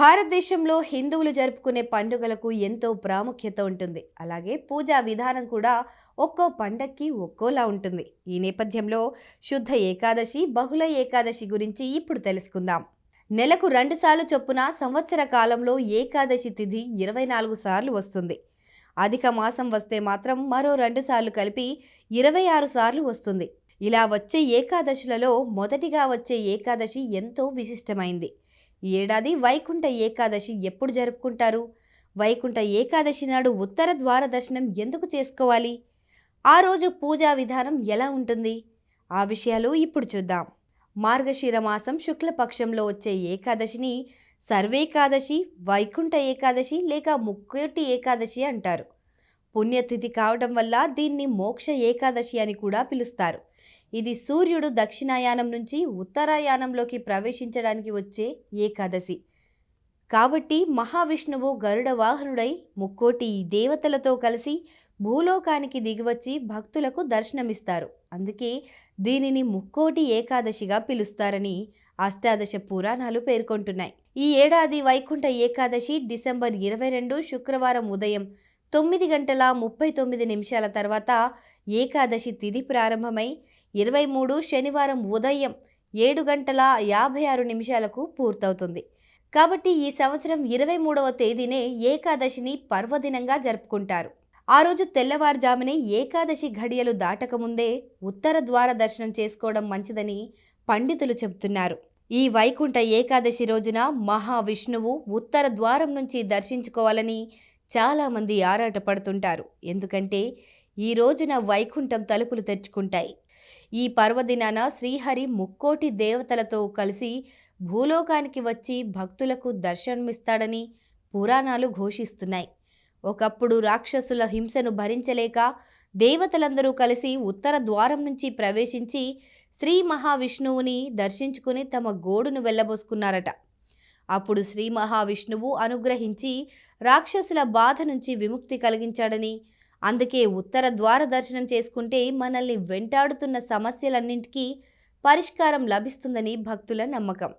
భారతదేశంలో హిందువులు జరుపుకునే పండుగలకు ఎంతో ప్రాముఖ్యత ఉంటుంది. అలాగే పూజా విధానం కూడా ఒక్కో పండక్కి ఒక్కోలా ఉంటుంది. ఈ నేపథ్యంలో శుద్ధ ఏకాదశి బహుళ ఏకాదశి గురించి ఇప్పుడు తెలుసుకుందాం. నెలకు రెండుసార్లు చొప్పున సంవత్సర కాలంలో ఏకాదశి తిథి ఇరవై నాలుగు సార్లు వస్తుంది. అధిక మాసం వస్తే మాత్రం మరో రెండు సార్లు కలిపి ఇరవై ఆరు సార్లు వస్తుంది. ఇలా వచ్చే ఏకాదశులలో మొదటిగా వచ్చే ఏకాదశి ఎంతో విశిష్టమైంది. ఈ ఏడాది వైకుంఠ ఏకాదశి ఎప్పుడు జరుపుకుంటారు? వైకుంఠ ఏకాదశి నాడు ఉత్తర ద్వార దర్శనం ఎందుకు చేసుకోవాలి? ఆ రోజు పూజా విధానం ఎలా ఉంటుంది? ఆ విషయాలు ఇప్పుడు చూద్దాం. మార్గశిర మాసం శుక్లపక్షంలో వచ్చే ఏకాదశిని సర్వేకాదశి వైకుంఠ ఏకాదశి లేక ముక్కోటి ఏకాదశి అంటారు. పుణ్యతిథి కావడం వల్ల దీన్ని మోక్ష ఏకాదశి అని కూడా పిలుస్తారు. ఇది సూర్యుడు దక్షిణాయానం నుంచి ఉత్తరాయానంలోకి ప్రవేశించడానికి వచ్చే ఏకాదశి. కాబట్టి మహావిష్ణువు గరుడ వాహనుడై ముక్కోటి దేవతలతో కలిసి భూలోకానికి దిగివచ్చి భక్తులకు దర్శనమిస్తారు. అందుకే దీనిని ముక్కోటి ఏకాదశిగా పిలుస్తారని అష్టాదశ పురాణాలు పేర్కొంటున్నాయి. ఈ ఏడాది వైకుంఠ ఏకాదశి డిసెంబర్ ఇరవై రెండు శుక్రవారం ఉదయం తొమ్మిది గంటల ముప్పై తొమ్మిది నిమిషాల తర్వాత ఏకాదశి తిథి ప్రారంభమై ఇరవై మూడు శనివారం ఉదయం ఏడు గంటల యాభై ఆరు నిమిషాలకు పూర్తవుతుంది. కాబట్టి ఈ సంవత్సరం ఇరవై మూడవ తేదీనే ఏకాదశిని పర్వదినంగా జరుపుకుంటారు. ఆ రోజు తెల్లవారుజామునే ఏకాదశి ఘడియలు దాటకముందే ఉత్తర ద్వార దర్శనం చేసుకోవడం మంచిదని పండితులు చెబుతున్నారు. ఈ వైకుంఠ ఏకాదశి రోజున మహావిష్ణువు ఉత్తర ద్వారం నుంచి దర్శించుకోవాలని చాలామంది ఆరాటపడుతుంటారు. ఎందుకంటే ఈ రోజున వైకుంఠం తలుపులు తెచ్చుకుంటాయి ఈ పర్వదినాన శ్రీహరి ముక్కోటి దేవతలతో కలిసి భూలోకానికి వచ్చి భక్తులకు దర్శనమిస్తాడని పురాణాలు ఘోషిస్తున్నాయి. ఒకప్పుడు రాక్షసుల హింసను భరించలేక దేవతలందరూ కలిసి ఉత్తర ద్వారం నుంచి ప్రవేశించి శ్రీ మహావిష్ణువుని దర్శించుకుని తమ గోడును వెళ్ళబోసుకున్నారట అప్పుడు శ్రీ మహావిష్ణువు అనుగ్రహించి రాక్షసుల బాధ నుంచి విముక్తి కలిగించాడని. అందుకే ఉత్తర ద్వార దర్శనం చేసుకుంటే మనల్ని వెంటాడుతున్న సమస్యలన్నింటికీ పరిష్కారం లభిస్తుందని భక్తుల నమ్మకం.